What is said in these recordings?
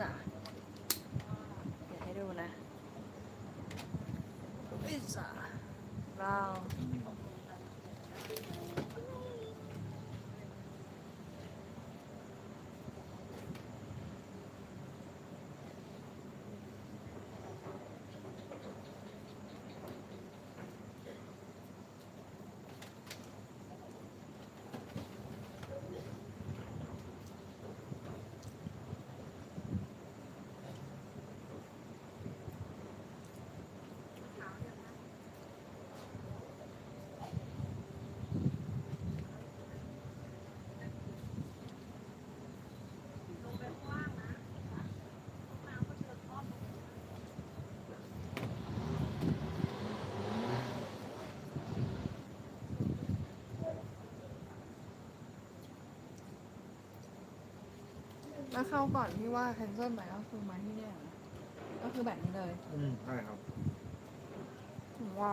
จ้ะเดี๋ยวให้ดูนะพิซซ่าเรา แล้วเข้าก่อนที่ว่าแคนเซิลไปก็คือมาที่เนี่ยนะก็คือแบบนี้เลยอืมใช่ครับ ถึงว่า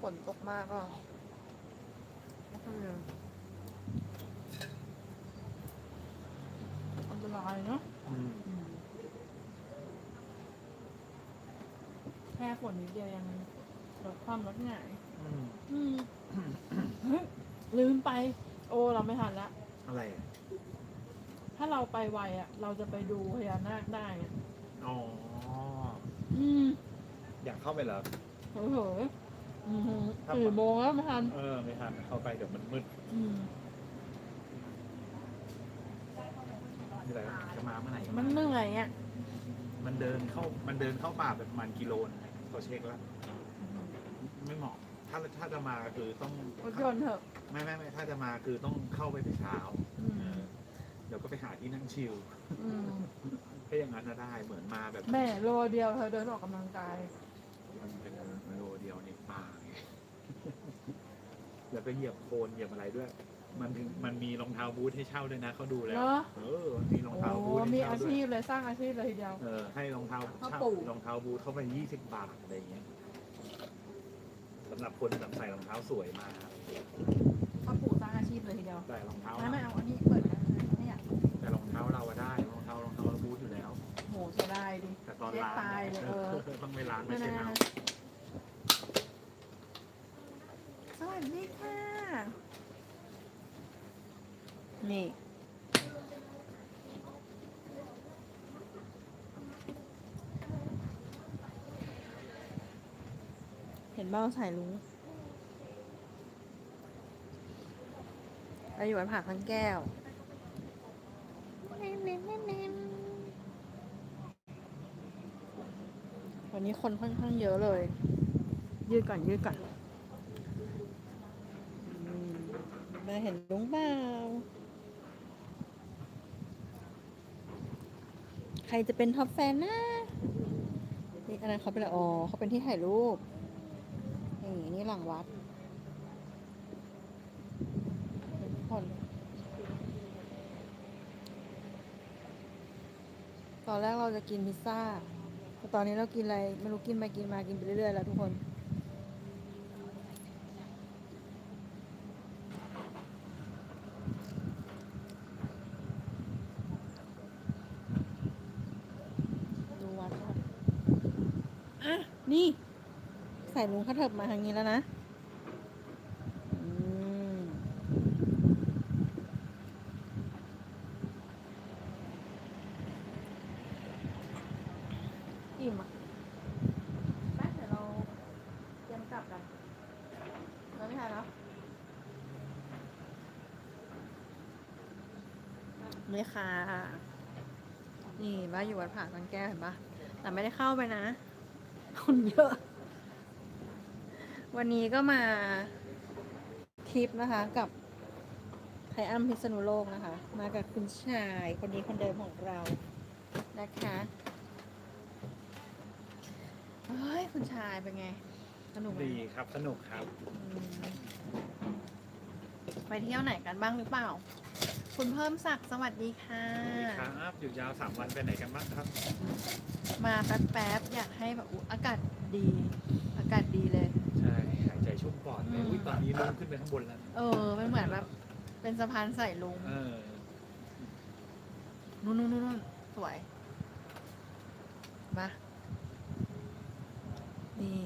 ฝนตกมากก็ก็คืออันตรายเนาะอืมแค่ฝนนิดเดียวยังลดความลดหงาย อืมอืมเฮ้ยลืมไป โอ้เราไม่ทันละอะไรอะ ถ้าเราไปไวอะ เราจะไปดูพญานาคได้อะอ๋อ อืมอยากเข้าไปเหรอเฮ้ยเฮ้ยอืมครับ สี่โมงแล้วไม่ทัน เออ ไม่ทันเข้าไปเดี๋ยวมันมืดอืม นี่แหละจะมาเมื่อไหร่ก็มันมาเหนื่อยอะมันเดินเข้า มันเดินเข้าป่าไปประมาณกิโลนึงเขาเช็คแล้ว ไม่เหมาะ ถ้าถ้าจะมาคือต้อง รถยนต์เถอะ ไม่ไม่ไม่ถ้าจะมาคือต้องเข้าไปแต่เช้าอืม เออ เดี๋ยวก็ไปหาที่นั่งชิลอืมถ้าอย่างนั้นน่ะได้เหมือนมาแบบแม่โลเดียวเธอเดินออกกำลังกาย มันเป็นโลเดียวในป่าไง แล้วก็เหยียบโคลนเหยียบอะไรด้วย มันถึงมันมีรองเท้าบูทให้เช่าด้วยนะเขาดูแล้ว เหรอ เออมันมีรองเท้าบูโอ้ทให้มีเช่าอาด้วย ชีพเลยสร้างอาชีพเลยทีเดียว เออให้รองเท้าพ่อเช่าปู่รองเท้าบูทเข้าไปยี่สิบบาทอะไรอย่างเงี้ยสำหรับคนแบบใส่รองเท้าสวยมา พ่อปู่สร้างอาชีพเลยทีเดียวใส่รองเท้าไม่ไม่เอาอันนี้เปิด อนเช็ดล้างตายเลยเออต้องไปล้างไม่นั่นใช่นะเอาสวัสดีค่ะ นี่เห็นเบ้าสายลุงเราอยู่บนผักทั้งแก้ว วันนี้คนค่อนข้างเยอะเลย ยืดก่อนยืดก่อนอืมมาเห็นลุงเปล่าใครจะเป็นท็อปแฟนนะนี่อันนั้นเขาเป็นอะไรอ๋อเขาเป็นที่ถ่ายรูปนี่นี่หลังวัดทุกคนตอนแรกเราจะกินพิซซ่าแตอนนี้เรากินอะไรไม่รู้กินไปกินมากินไปเรื่อยๆแล้วทุกคน ดูวัดค่ะอะ นี่ ใส่ลุงเขาเถิบมาทางนี้แล้วนะ อืม อิ่มอะแม่เดี๋ยวเราเตรียมกลับกันเราไม่ทันแล้ว นี่ค่ะ นี่บ้านอยู่วัดผาสังแก้วเห็นปะแต่ไม่ได้เข้าไปนะ คนเยอะ วันนี้ก็มาทริปนะคะ กับไทอัมพิษณุโลกนะคะ มากับคุณชายคนนี้คนเดิมของเรานะคะเฮ้ยคุณชายเป็นไง สนุกไหมดีครับ สนุกครับ อืมไปเที่ยวไหนกันบ้างหรือเปล่า คุณเพิ่มศักดิ์สวัสดีค่ะสวัสดีครับ อยู่ยาวสามวันไปไหนกันบ้างครับ มาแป๊บๆอยากให้แบบอุ๊ยอากาศดี อากาศดีเลย ใช่หายใจชุ่มปอดเลยอืมอุ้ยตอนนี้ลงขึ้นไปข้างบนแล้วเออมันเหมือนแบบเป็นสะพานใส่ลุงเออนู่นนู่นนู่นสวย มา นี่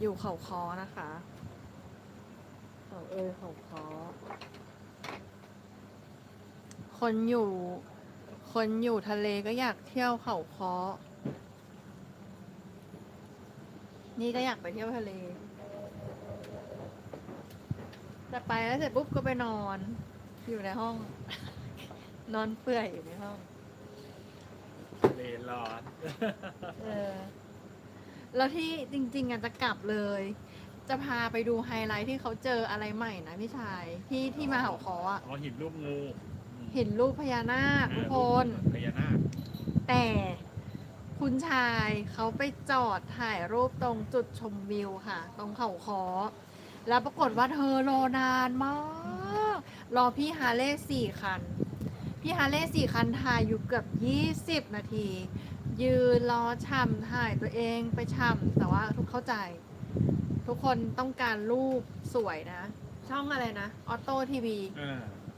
อยู่เขาคอนะคะเขาเอยเขาคอ คนอยู่ คนอยู่ทะเลก็อยากเที่ยวเขาคอนี่ก็อยากไปเที่ยวทะเล แต่ไปแล้วเสร็จปุ๊บก็ไปนอน อยู่ในห้อง นอนเปื่อยอยู่ในห้องเลนร้อน เออ แล้วที่จริง ๆอะจะกลับเลย จะพาไปดูไฮไลท์ที่เขาเจออะไรใหม่นะพี่ชาย ที่ที่มาเขาคออะ อ๋อหินรูปงูอืม เห็นรูปพญานาคทุกคน พญานาคแต่คุณชายเขาไปจอดถ่ายรูปตรงจุดชมวิวค่ะ ตรงเขาคอแล้วปรากฏว่าเธอรอนานมาก รอพี่ฮาเล่สี่คัน พี่ฮาเล่สี่คันถ่ายอยู่เกือบยี่สิบนาที ยืนรอช่ำถ่ายตัวเองไปช่ำแต่ว่าทุกเข้าใจ ทุกคนต้องการรูปสวยนะ ช่องอะไรนะ ออโต้ทีวี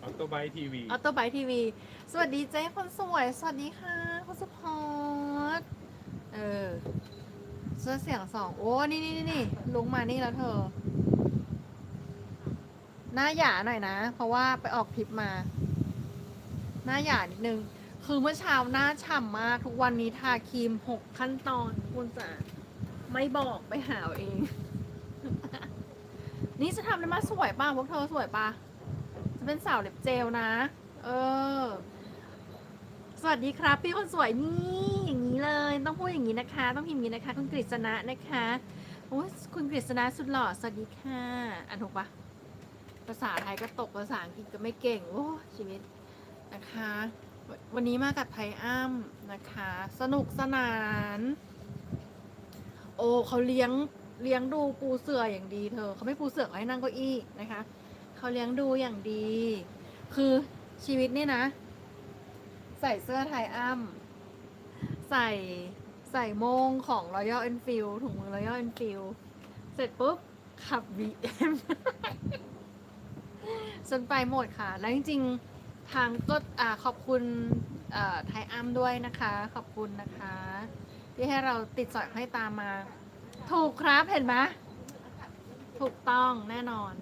ออโตไบทีวีออโตไบทีวี สวัสดีเจ๊คนสวย สวัสดีค่ะคุณสุพรเออเสื้อเสียงสอง โอ้ นี่นี่นี่นี่ลุงมานี่แล้วเธอ หน้าหยาหน่อยนะ เพราะว่าไปออกทริปมา หน้าหยานิดนึง คือเมื่อเช้าหน้าฉ่ำมาก ทุกวันนี้ทาครีมหกขั้นตอนคุณจ๋าไม่บอกไปหาเอาเองนี่จะทำได้มาสวยป่ะพวกเธอสวยป่ะ จะเป็นสาวเล็บเจลนะ เออ สวัสดีครับ พี่คนสวยนี่อย่างนี้เลย ต้องพูดอย่างนี้นะคะ ต้องพิมพ์อย่างนี้นะคะ คุณกฤษณะนะคะโอ้ยคุณกฤษณะสุดหล่อสวัสดีค่ะอ่านถูกปะภาษาไทยก็ตกภาษาอังกฤษก็ไม่เก่งโอ้ชีวิตนะคะ วันนี้มากับไทอ้ำนะคะ สนุกสนาน โอ้เขาเลี้ยงเลี้ยงดูปูเสืออย่างดีเธอเขาไม่ปูเสือเขาให้นั่งเก้าอี้นะคะ เขาเลี้ยงดูอย่างดี คือชีวิตนี่นะ ใส่เสื้อไทยอ้ำใส่ใส่โมงของ Royal Enfield ถุงมือ Royal Enfield เสร็จปุ๊บ ขับ BM จนไปหมดค่ะ แล้วจริงๆ ทางก็อขอบคุณไทยอ้ำด้วยนะคะ ขอบคุณนะคะ ที่ให้เราติดสอยให้ตามมา ถูกครับเห็นไหมถูกต้องแน่นอน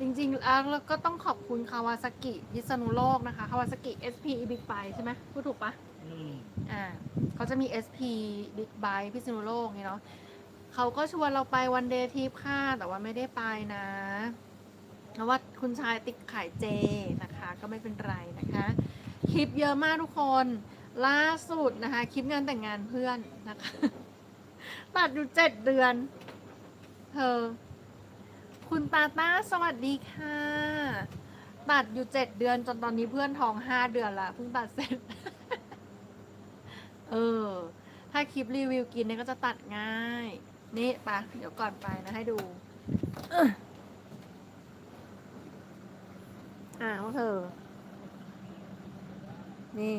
จริงๆแล้วเราก็ต้องขอบคุณคาวาซากิพิษณุโลกนะคะคาวาซากิ SP Big Bike ใช่ไหมพูดถูกปะอืมอ่าเขาจะมี SP Big Bike พิษณุโลกนี่เนาะเขาก็ชวนเราไปวันเดย์ทริปค่ะ แต่ว่าไม่ได้ไปนะเพราะว่าคุณชายติดขายเจนะคะ ก็ไม่เป็นไรนะคะ คลิปเยอะมากทุกคนล่าสุดนะคะ คลิปงานแต่งงานเพื่อนนะคะตัดอยู่เจ็ดเดือน เธอ คุณตาต้าสวัสดีค่ะ ตัดอยู่เจ็ดเดือนจนตอนนี้เพื่อนท้องห้าเดือนละเพิ่งตัดเสร็จ เออ ถ้าคลิปรีวิวกินเนี่ยก็จะตัดง่าย นี่ปะเดี๋ยวก่อนไปนะให้ดูอ้ออ่าพวกเธอ นี่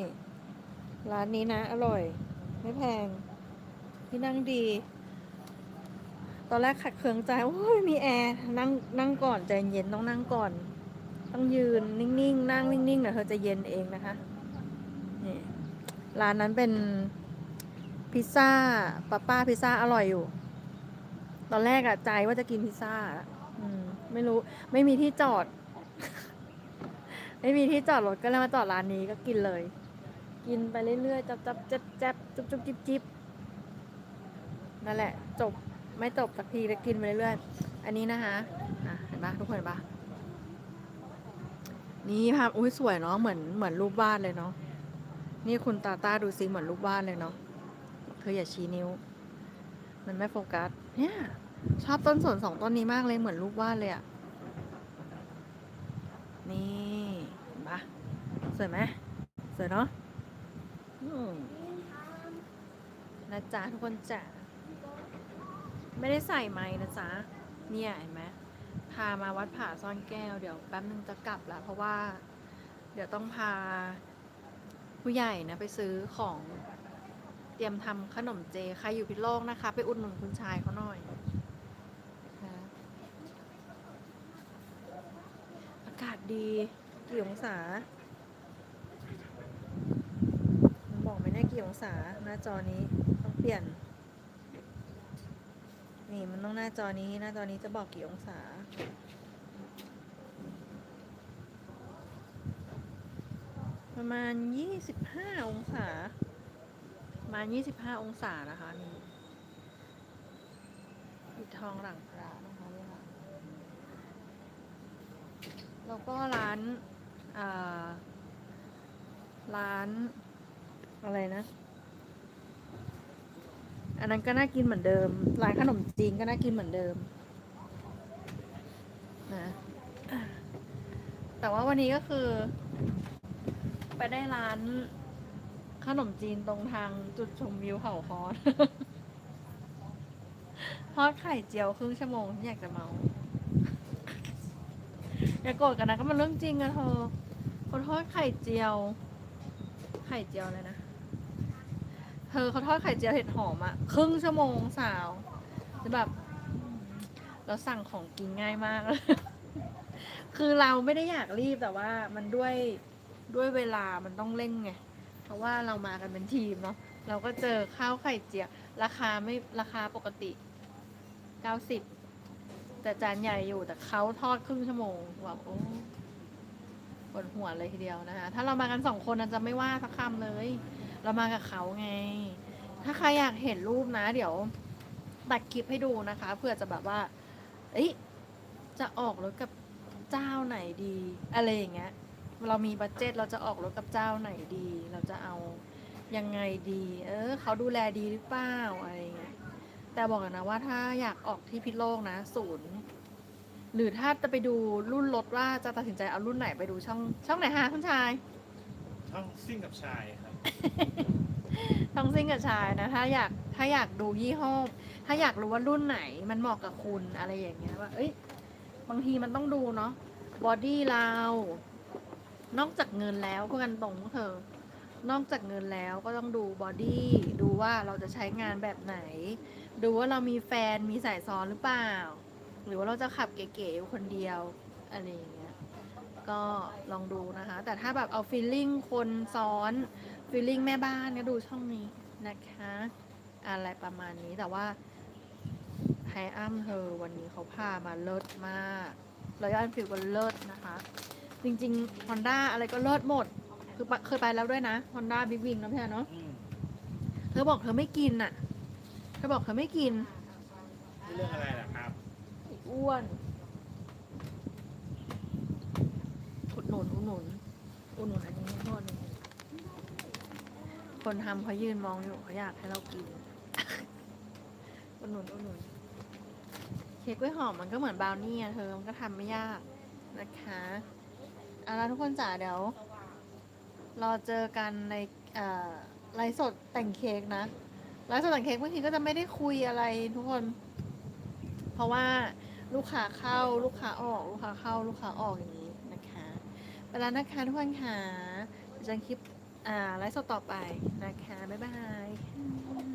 ร้านนี้นะ อร่อย ไม่แพง ที่นั่งดี ตอนแรกขัดเคืองใจโอ้ยมีแอร์นั่งนั่งก่อนใจเย็นต้องนั่งก่อน ต้องยืนนิ่งๆนั่งนิ่งๆเดี๋ยวเธอจะเย็นเองนะคะนี่ร้านนั้นเป็นพิซซ่าป้าป้าพิซซ่าอร่อยอยู่ ตอนแรกอะใจว่าจะกินพิซซ่าอืมไม่รู้ ไม่มีที่จอด ไม่มีที่จอดรถก็เลยมาจอดร้านนี้ก็กินเลย กินไปเรื่อยๆจับจับจับจับจุบจุบจิบจิบนั่นแหละ จบ ไม่จบสักทีแล้วกินไปเรื่อยๆ อันนี้นะคะะเห็นปะทุกคนเห็นปะนี่ภาพอุ้ยสวยเนาะเหมือนเหมือนรูปวาดเลยเนาะนี่คุณตาตาดูซิเหมือนรูปวาดเลยเนาะเธออย่าชี้นิ้ว มันไม่โฟกัสเนี่ยชอบต้นสนสองต้นนี้มากเลยเหมือนรูปวาดเลยอะนี่เห็นปะสวยไหมสวยเนาะนะจ๊ะทุกคนจ๋า ไม่ได้ใส่ไม้นะจ๊ะ เนี่ยเห็นไหมพามาวัดผาซ่อนแก้วเดี๋ยวแป๊บนึงจะกลับล้วเพราะว่า เดี๋ยวต้องพาผู้ใหญ่นะไปซื้อของเตรียมทำขนมเจใครอยู่พิษโลกนะคะ ไปอุดหนุนคุณชายเขาหน่อยนะอากาศดีกี่องศาได้กี่องศาหน้าจอนี้ต้องเปลี่ยน นี่มันต้องหน้าจอนี้หน้าจอนี้จะบอกกี่องศา ประมาณ25องศา ประมาณ25องศานะคะนี่ปิดทองหลังพระนะคะนี่ค่ะแล้วก็ร้าน อ่า ร้าน อะไรนะ อันนั้นก็น่ากินเหมือนเดิม ร้านขนมจีนก็น่ากินเหมือนเดิมนะแต่ว่าวันนี้ก็คือ ไปได้ร้านขนมจีนตรงทางจุดชมวิวเขาคอนทอดไข่เจียวครึ่งชั่วโมงอยากจะเมาอย่าโกรธกันนะก็มันเรื่องจริงอะเธอคนทอดไข่เจียว ไข่เจียวเลยนะ เธอเขาทอดไข่เจียวเห็ดหอมอะครึ่งชั่วโมงสาวจะแบบเราสั่งของกินง่ายมากคือเราไม่ได้อยากรีบแต่ว่ามันด้วยด้วยเวลามันต้องเร่งไงเพราะว่าเรามากันเป็นทีมเนาะเราก็เจอข้าวไข่เจียว ราคาไม่ราคาปกติเก้าสิบแต่จานใหญ่อยู่แต่เขาทอดครึ่งชั่วโมงแบบโอ้ปวดหัวเลยทีเดียวนะคะถ้าเรามากันสองคนน่ะจะไม่ว่าสักคำเลย เรามากับเขาไง ถ้าใครอยากเห็นรูปนะ เดี๋ยวตัดคลิปให้ดูนะคะเพื่อจะแบบว่าเอ้ยจะออกรถกับเจ้าไหนดี อะไรอย่างเงี้ย เรามีบัตเจ็ตเราจะออกรถกับเจ้าไหนดี เราจะเอายังไงดี เออเขาดูแลดีหรือเปล่าอะไรอย่างเงี้ยแต่บอกกันนะว่าถ้าอยากออกที่พิษโลกนะศูนย์หรือถ้าจะไปดูรุ่นรถว่าจะตัดสินใจเอารุ่นไหนไปดูช่องช่องไหนฮะคุณชาย ช่องซิ่งกับชายครับ ต้องซิ่งกับชายนะ ถ้าอยากถ้าอยากดูยี่ห้อ ถ้าอยากรู้ว่ารุ่นไหนมันเหมาะกับคุณอะไรอย่างเงี้ยว่า เอ้ย บางทีมันต้องดูเนาะ บอดี้เรา นอกจากเงินแล้วพูดกันตรงพวกเธอ นอกจากเงินแล้วก็ต้องดูบอดี้ ดูว่าเราจะใช้งานแบบไหน ดูว่าเรามีแฟน มีสายซ้อนหรือเปล่า หรือว่าเราจะขับเก๋ๆคนเดียวอะไรอย่างเงี้ย ก็ลองดูนะคะ แต่ถ้าแบบเอาฟีลลิ่งคนซ้อน ฟีลลิ่งแม่บ้านก็ดูช่องนี้นะคะ อะไรประมาณนี้แต่ว่าไฮอัมเธอวันนี้เขาพามาเลิศมากรอยอันฟิลก็เลิศนะคะ จริงๆ Honda อะไรก็เลิศหมด คือไปเคยไปแล้วด้วยนะ Honda Big Wing นะพี่เนาะอืมเธอบอกเธอไม่กินน่ะ เธอบอกเธอไม่กิน เรื่องอะไรล่ะครับอีกอ้วนอุดหนุนอุดหนุนอุดหนุนอันนี้ให้ทอดหนึ่ง คนทำเขายืนมองอยู่เขาอยากให้เรากินอุดหนุนอุดหนุนเค้กกล้วยหอมมันก็เหมือนบราวนี่อะเธอ มันก็ทำไม่ยากนะคะเอาละทุกคนจ๋าเดี๋ยวรอเจอกันในไลฟ์สดแต่งเค้กนะไลฟ์สดแต่งเค้กบางทีก็จะไม่ได้คุยอะไรทุกคน เพราะว่าลูกค้าเข้าลูกค้าออกลูกค้าเข้าลูกค้าออกอย่างนี้นะคะไปแล้วนะคะทุกคนค่ะเจอกันคลิป ไลฟ์สดต่อไปนะคะ บ๊ายบาย